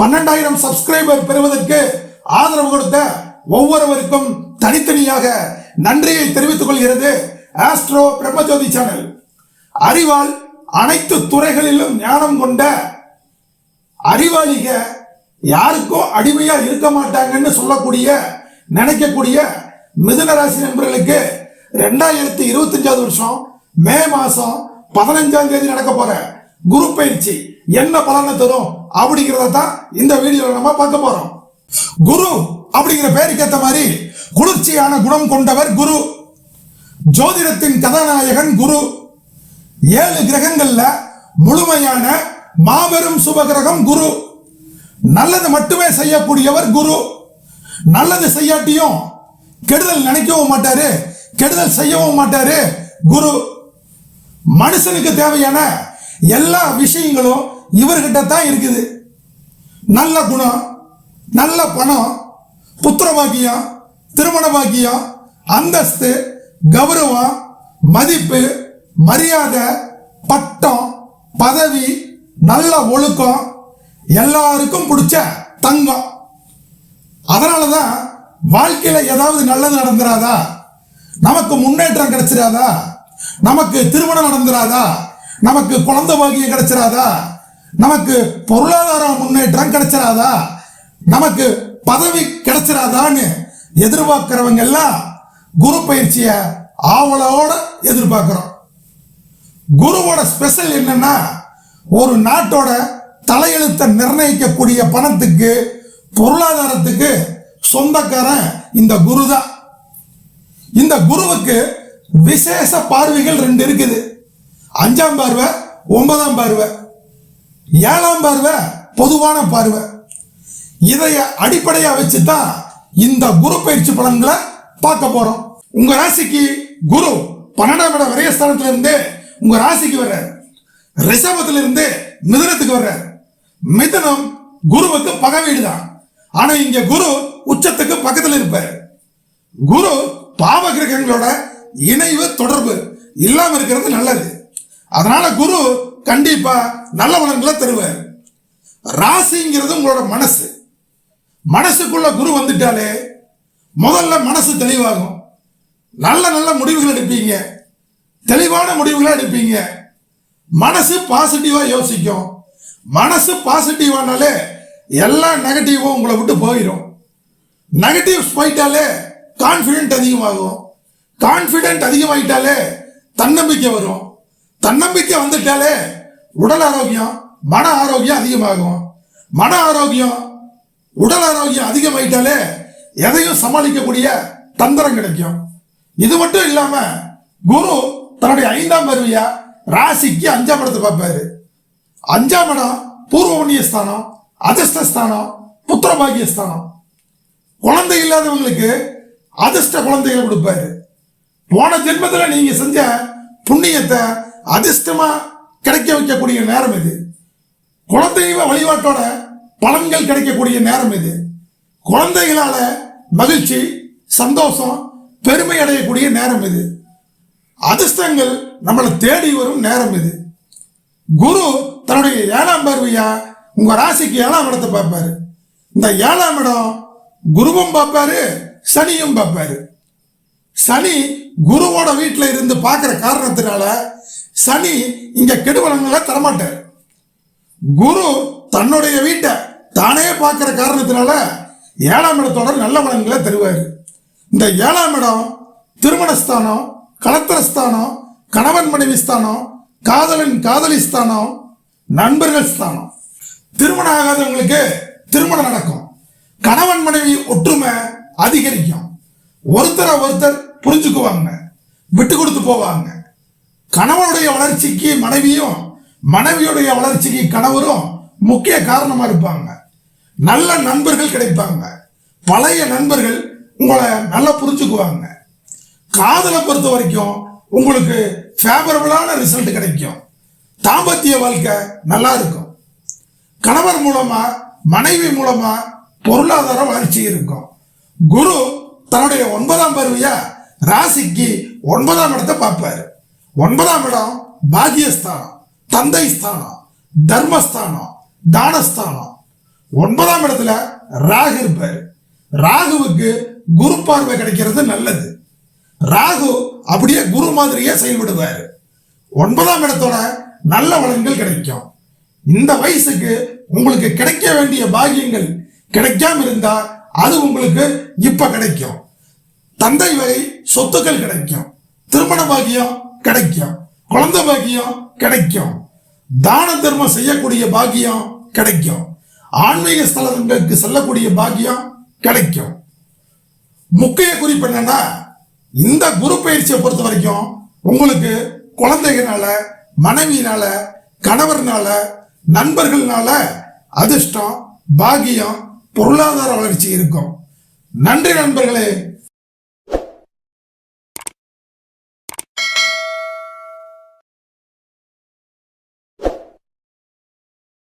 பன்னெண்டாயிரம் சப்ஸ்கிரைபர் பெறுவதற்கு ஆதரவு கொடுத்த ஒவ்வொருவருக்கும் தனித்தனியாக நன்றியை தெரிவித்துக் கொள்கிறது ஆஸ்ட்ரோ பிரம்மஜோதி சேனல் அறிவால் அனைத்து துறைகளிலும் ஞானம் கொண்ட அறிவாளிக யாருக்கும் அடிமையா இருக்க மாட்டாங்கன்னு சொல்லக்கூடிய நினைக்கக்கூடிய மிதுன ராசி நண்பர்களுக்கு ரெண்டாயிரத்தி இருபத்தஞ்சாவது வருஷம் மே மாசம் பதினஞ்சாம் தேதி நடக்க போற குரு பயிற்சி. என்ன பலனை தரும்? அப்படிங்கிறத தான் இந்த வீடியோவில் நம்ம பார்க்க போறோம். குரு அப்படிங்கிற பேருக்கு ஏற்ற மாதிரி குளிர்ச்சியான குணம் கொண்டவர் குரு. ஜோதிடத்தின் கதாநாயகன் குரு. ஏழு கிரகங்கள்ல முழுமையான மாபெரும் சுபகிரகம் குரு. நல்லது மட்டுமே செய்யக்கூடியவர் குரு. நல்லது செய்யாட்டியும் கெடுதல் நினைக்கவும் மாட்டாரு கெடுதல் செய்யவும் மாட்டாரு குரு. மனுஷனுக்கு தேவையான எல்லா விஷயங்களும் இவர்கிட்ட தான் இருக்குது. நல்ல குணம் நல்ல பணம் புத்திர பாக்கியம் திருமண பாக்கியம் அந்தஸ்து கௌரவம் மதிப்பு மரியாதை பட்டம் பதவி நல்ல ஒழுக்கம் எல்லாருக்கும் பிடிச்ச தங்கம். அதனால தான் வாழ்க்கையில் ஏதாவது நல்லது நடந்துராதா? நமக்கு முன்னேற்றம் கிடைச்சிடாதா நமக்கு திருமணம் நடந்துராதா? நமக்கு குழந்தை பாக்கியம் கிடைச்சிராதா? நமக்கு பொருளாதார முன்னேற்றம் கிடைச்சிடாதா நமக்கு பதவி கிடைச்சிடாதான்னு எதிர்பார்க்கிறவங்க எல்லாம் குரு பயிற்சியை ஆவலோட எதிர்பார்க்கிறோம். குருவோட ஸ்பெஷல் என்னன்னா ஒரு நாட்டோட தலையெழுத்தை நிர்ணயிக்கக்கூடிய பணத்துக்கு பொருளாதாரத்துக்கு சொந்தக்காரன் இந்த குரு தான் இந்த குருவுக்கு விசேஷ பார்வைகள் ரெண்டு இருக்குது. அஞ்சாம் பார்வை ஒன்பதாம் பார்வை. ஏழாம் பார்வை பொதுவான பார்வை. இதைய அடிப்படையாக வச்சு தான் இந்த குரு பயிற்சி பலன்களை பார்க்க போறோம். உங்க ராசிக்கு குரு பன்னெண்டாம் இட விரயஸ்தானத்துல இருந்து உங்க ராசிக்கு வர்றார். ரிஷபத்துல இருந்து மிதுனத்துக்கு வர்றார். மிதனம் குருவுக்கு பகை வீடு தான் ஆனா இங்க குரு உச்சத்துக்கு பக்கத்துல இருப்பார். குரு பாவ கிரகங்களோட இணைவு தொடர்பு இல்லாம இருக்கிறது நல்லது. அதனால குரு கண்டிப்பா நல்ல பலன்களை தருவார். ராசிங்கிறது உங்களோட மனசு. மனசுக்குள்ள குரு வந்துட்டாலே முதல்ல மனசு தெளிவாகும். நல்ல நல்ல முடிவுகள் எடுப்பீங்க. தெளிவான முடிவுகளை எடுப்பீங்க. மனசு பாசிட்டிவா யோசிக்கும். மனசு பாசிட்டிவானாலே எல்லா நெகட்டிவும் உங்களை விட்டு போயிடும் நெகட்டிவ்ஸ் போயிட்டாலே கான்ஃபிடென்ட் அதிகமாகும். கான்ஃபிடென்ட் அதிகமாயிட்டாலே தன்னம்பிக்கை வரும். தன்னம்பிக்கை வந்துட்டாலே உடல் ஆரோக்கியம் மன ஆரோக்கியம் அதிகமாகும். மன ஆரோக்கியம் உடல் ஆரோக்கியம் அதிகமாயிட்டாலே எதையும் சமாளிக்கக்கூடிய தந்திரம் கிடைக்கும். இது மட்டும் இல்லாம குரு தன்னுடைய ஐந்தாம் பருவியா ராசிக்கு அஞ்சாம் இடத்தை பார்ப்பாரு. அஞ்சாம் இடம் பூர்வ புண்ணிய ஸ்தானம் அதிர்ஷ்டஸ்தானம் புத்திர பாக்கியஸ்தானம் குழந்தை இல்லாதவங்களுக்கு அதிர்ஷ்ட குழந்தைகளை கொடுப்பாரு. போன ஜென்மத்தில் நீங்க செஞ்ச புண்ணியத்தை அதிர்ஷ்டமா கிடைக்க வைக்கக்கூடிய நேரம் இது. குலதெய்வ வழிபாட்டோட பலன்கள் கிடைக்கக்கூடிய நேரம் இது. குழந்தைகளால மகிழ்ச்சி சந்தோஷம் பெருமை அடையக்கூடிய நேரம் இது. அதிர்ஷ்டங்கள் நம்மளை தேடி வரும் நேரம் இது. குரு தன்னுடைய ஏழாம் பார்வையா உங்க ராசிக்கு ஏழாம் இடத்தை பார்ப்பாரு. இந்த ஏழாம் இடம் குருவும் பார்ப்பாரு சனியும் பார்ப்பாரு. சனி குருவோட வீட்டில் இருந்து பார்க்குற காரணத்தினால சனி இங்க கெடுவலங்களை தரமாட்டார். குரு தன்னுடைய வீட்டை தானே பார்க்குற காரணத்தினால ஏழாம் இடத்தோட நல்ல வளங்களை தருவார். இந்த ஏழாம் இடம் திருமணஸ்தானம் கலத்திரஸ்தானம் கணவன் மனைவி ஸ்தானம் காதலன் காதலி ஸ்தானம் நண்பர்கள் ஸ்தானம். திருமணம் ஆகாதவங்களுக்கு திருமணம் நடக்கும். கணவன் மனைவி ஒற்றுமை அதிகரிக்கும். ஒருத்தரை ஒருத்தர் புரிஞ்சுக்குவாங்க விட்டு கொடுத்து போவாங்க. கணவனுடைய வளர்ச்சிக்கு மனைவியும் மனைவியுடைய வளர்ச்சிக்கு கணவரும் முக்கிய காரணமா இருப்பாங்க. நல்ல நண்பர்கள் கிடைப்பாங்க. பழைய நண்பர்கள் உங்களை நல்லா புரிஞ்சுக்குவாங்க. காதலை பொறுத்த வரைக்கும் உங்களுக்கு ஃபேவரபிளான ரிசல்ட் கிடைக்கும். தாம்பத்திய வாழ்க்கை நல்லா இருக்கும். கணவர் மூலமா மனைவி மூலமா பொருளாதார வளர்ச்சி இருக்கும். குரு தன்னுடைய ஒன்பதாம் பருவியா ராசிக்கு ஒன்பதாம் இடத்தை பார்ப்பாரு. ஒன்பதாம் இடம் பாகியஸ்தானம் தந்தை ஸ்தானம் தர்மஸ்தானம் தானஸ்தானம். ஒன்பதாம் இடத்துல ராகு இருப்பார். ராகுவுக்கு குரு பார்வை கிடைக்கிறது நல்லது. ராகு அப்படியே குரு மாதிரியே செயல்படுவார். ஒன்பதாம் இடத்தோட நல்ல வளங்கள் கிடைக்கும். இந்த வயசுக்கு உங்களுக்கு கிடைக்க வேண்டிய பாக்கியங்கள் கிடைக்காம இருந்தா அது உங்களுக்கு இப்ப கிடைக்கும். தந்தை வரை சொத்துக்கள் கிடைக்கும். திருமண பாக்கியம் கிடைக்கும். குழந்தை பாக்கியம் கிடைக்கும். தான தர்மம் செய்யக்கூடிய பாக்கியம் கிடைக்கும். ஆன்மீக ஸ்தலங்களுக்கு செல்லக்கூடிய பாக்கியம் கிடைக்கும். முக்கிய குறிப்பு என்னன்னா இந்த குரு பயிற்சியை பொறுத்த வரைக்கும் உங்களுக்கு குழந்தைகளால மனைவியினால கணவர்னால நண்பர்கள்னால அதிர்ஷ்டம் பாக்கியம் பொருளாதார வளர்ச்சி இருக்கும். நன்றி நண்பர்களே